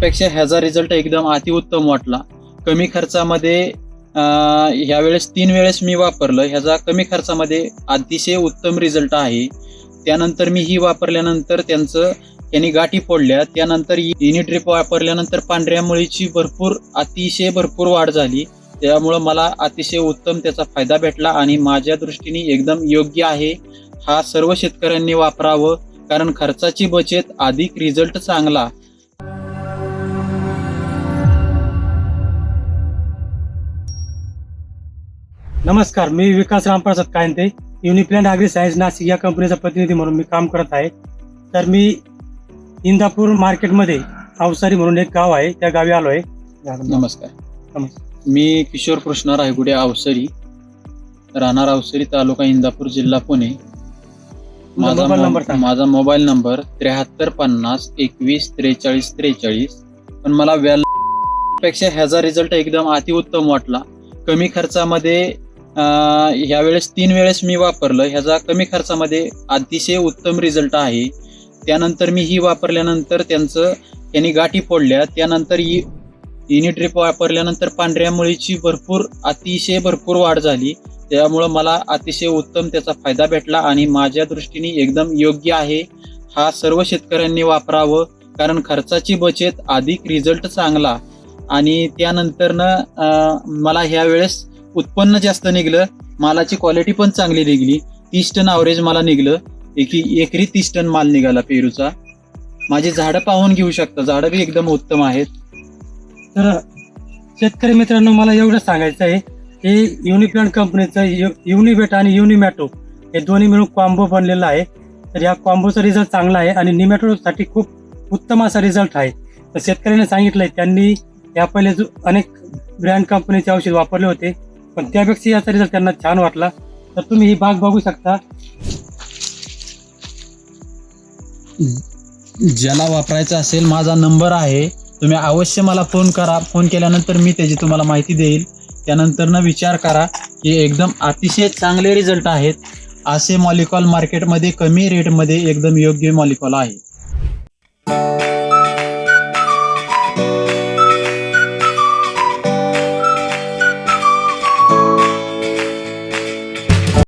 पेक्षा ह्याचा रिझल्ट एकदम अतिउत्तम वाटला. कमी खर्चामध्ये ह्यावेळेस ह्या वेळेस तीन वेळेस मी वापरलं. ह्याचा कमी खर्चामध्ये अतिशय उत्तम रिझल्ट आहे. त्यानंतर मी ही वापरल्यानंतर त्यांचं त्यांनी गाठी फोडल्या. त्यानंतर युनिट्रिप वापरल्यानंतर पांढऱ्या मुळीची भरपूर अतिशय भरपूर वाढ झाली. त्यामुळं मला अतिशय उत्तम त्याचा फायदा भेटला आणि माझ्या दृष्टीने एकदम योग्य आहे. हा सर्व शेतकऱ्यांनी वापरावं कारण खर्चाची बचत अधिक रिझल्ट चांगला. नमस्कार मी Vikas Ramprasad Kayante Uniplan agri science Nashik या कंपनीचा प्रतिनिधी म्हणून मी काम करत आहे. तर मी इंदापूर मार्केटमध्ये अवसारी म्हणून एक गाव आहे त्या गावी आलो आहे नमस्कार. नमस्कार. मी किशोर कृष्ण रायगुडे अवसरी राहणार अवसरी तालुका इंदापूर जिल्हा पुणे. माझा नंबर. माझा मोबाईल नंबर त्र्याहत्तर पन्नास एकवीस त्रेचाळीस त्रेचाळीस. पण मला व्याल पेक्षा ह्याचा रिझल्ट एकदम अतिउत्तम वाटला. कमी खर्चामध्ये ह्या वेळेस तीन वेळेस मी वापरलं. ह्याचा कमी खर्चामध्ये अतिशय उत्तम रिझल्ट आहे. त्यानंतर मी ही वापरल्यानंतर त्यांचं त्यांनी गाठी फोडल्या. त्यानंतर ही युनिट्रिप वापरल्यानंतर पांढऱ्या मुळीची भरपूर अतिशय भरपूर वाढ झाली. त्यामुळं मला अतिशय उत्तम त्याचा फायदा भेटला आणि माझ्या दृष्टीने एकदम योग्य आहे. हा सर्व शेतकऱ्यांनी वापरावं कारण खर्चाची बचत अधिक रिझल्ट चांगला. आणि त्यानंतरनं मला ह्या वेळेस उत्पन्न जास्त निघलं मालाची क्वालिटी पण चांगली निघली. तीस टन ॲव्हरेज मला निघलं. एकी एकरी तीस टन माल निघाला पेरूचा. माझी झाडं पाहून घेऊ शकता. झाडं बी एकदम उत्तम आहेत. तर शेतकरी मित्रांनो मला एवढं सांगायचं आहे की युनिप्लॅन कंपनीचं यु युनिबेट आणि युनिमॅटो हे दोन्ही मिळून कॉम्बो बनलेला आहे. तर या कॉम्बोचा रिझल्ट चांगला आहे आणि निमॅटोसाठी खूप उत्तम असा रिझल्ट आहे. तर शेतकऱ्यांनी सांगितलं आहे त्यांनी या पहिले जो अनेक ब्रँड कंपनीचे औषध वापरले होते. पण त्यापेक्षा याचा रिझल्ट त्यांना छान वाटला. तर तुम्ही ही बाग बघू शकता. ज्याला वापरायचा असेल माझा नंबर आहे. तुम्ही अवश्य मला फोन करा. फोन केल्यानंतर मी त्याची तुम्हाला माहिती देईल. त्यानंतर विचार करा की एकदम अतिशय चांगले रिझल्ट आहेत. असे मॉलिकॉल मार्केटमध्ये कमी रेटमध्ये एकदम योग्य मॉलिकॉल आहे.